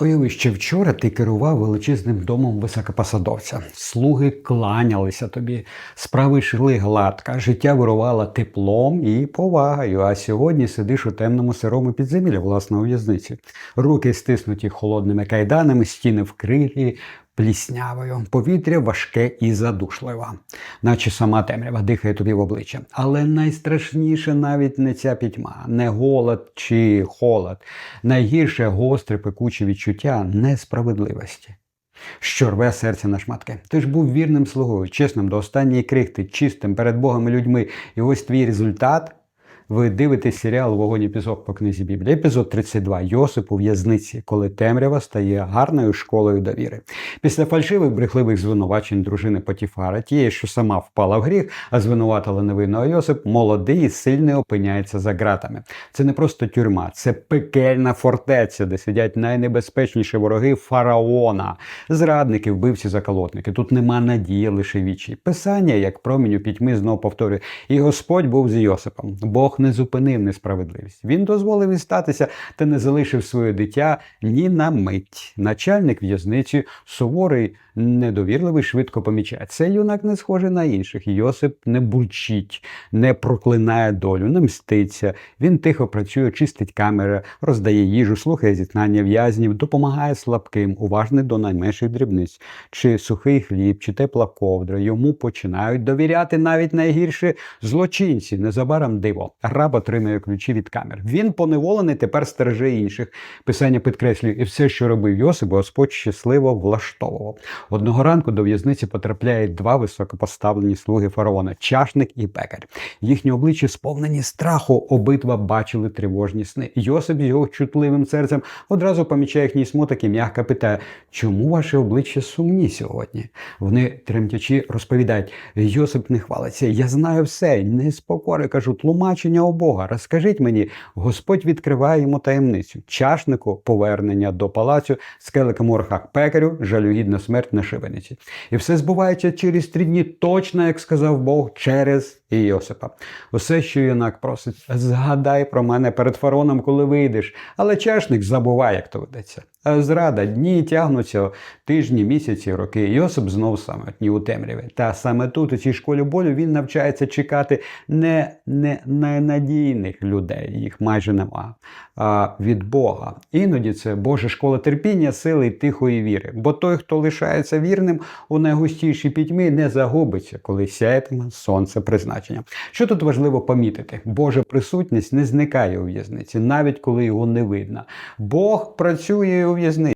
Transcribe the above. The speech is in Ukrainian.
Уяви, ще вчора ти керував величезним домом високопосадовця. Слуги кланялися тобі, справи йшли гладко, життя вирувало теплом і повагою. А сьогодні сидиш у темному сирому підземіллі власної в'язниці. Руки стиснуті холодними кайданами, стіни вкриті пліснявою, повітря важке і задушливе, наче сама темрява дихає тобі в обличчя. Але найстрашніше навіть не ця пітьма, не голод чи холод. Найгірше гостре пекуче відчуття несправедливості. Що рве серце на шматки. Ти ж був вірним слугою, чесним до останньої крихти, чистим перед Богом і людьми. І ось твій результат. Ви дивитесь серіал Вогонь і пісок по книзі Біблії. Епізод 32. Йосип у в'язниці, коли темрява стає гарною школою довіри. Після фальшивих брехливих звинувачень дружини Потіфара, тієї, що сама впала в гріх, а звинуватила невинного Йосип, молодий і сильний опиняється за ґратами. Це не просто тюрма, це пекельна фортеця, де сидять найнебезпечніші вороги фараона, зрадники, вбивці, заколотники. Тут нема надії, лише вічі. Писання, як промінь у пітьми, знову повторює. І Господь був з Йосипом. Бог не зупинив несправедливість. Він дозволив їй статися та не залишив своє дитя ні на мить. Начальник в'язниці суворий, недовірливий, швидко помічає. Цей юнак не схожий на інших. Йосип не бурчить, не проклинає долю, не мститься. Він тихо працює, чистить камери, роздає їжу, слухає зізнання в'язнів, допомагає слабким, уважний до найменших дрібниць, чи сухий хліб, чи тепла ковдра. Йому починають довіряти навіть найгірші злочинці. Незабаром диво. Раб отримує ключі від камер. Він поневолений, тепер стереже інших. Писання підкреслює, і все, що робив Йосип, Господь щасливо влаштовував. Одного ранку до в'язниці потрапляють два високопоставлені слуги фараона чашник і пекар. Їхні обличчя сповнені страху. Обидва бачили тривожні сни. Йосип з його чутливим серцем одразу помічає їхній смуток і м'яко питає, чому ваші обличчя сумні сьогодні? Вони тремтячи розповідають: Йосип не хвалиться. Я знаю все, не спокори кажу, тлумачення у Бога. Розкажіть мені, Господь відкриває йому таємницю. Чашнику повернення до палацю, скеликам у руках пекарю, жалюгідна смерть на шибениці. І все збувається через три дні, точно, як сказав Бог, через Іосипа. Усе, що юнак просить, згадай про мене перед фароном, коли вийдеш. Але чашник забуває, як то ведеться. А зрада, дні тягнуться тижні, місяці, роки. Йосип знов самотній у темряві. Та саме тут, у цій школі болю, він навчається чекати не, не ненадійних людей, їх майже нема, а від Бога. Іноді це Божа школа терпіння, сили і тихої віри. Бо той, хто лишається вірним у найгустішій пітьмі, не загубиться, коли сяятиме сонце призначення. Що тут важливо помітити? Божа присутність не зникає у в'язниці, навіть коли його не видно. Бог працює у в'язниці.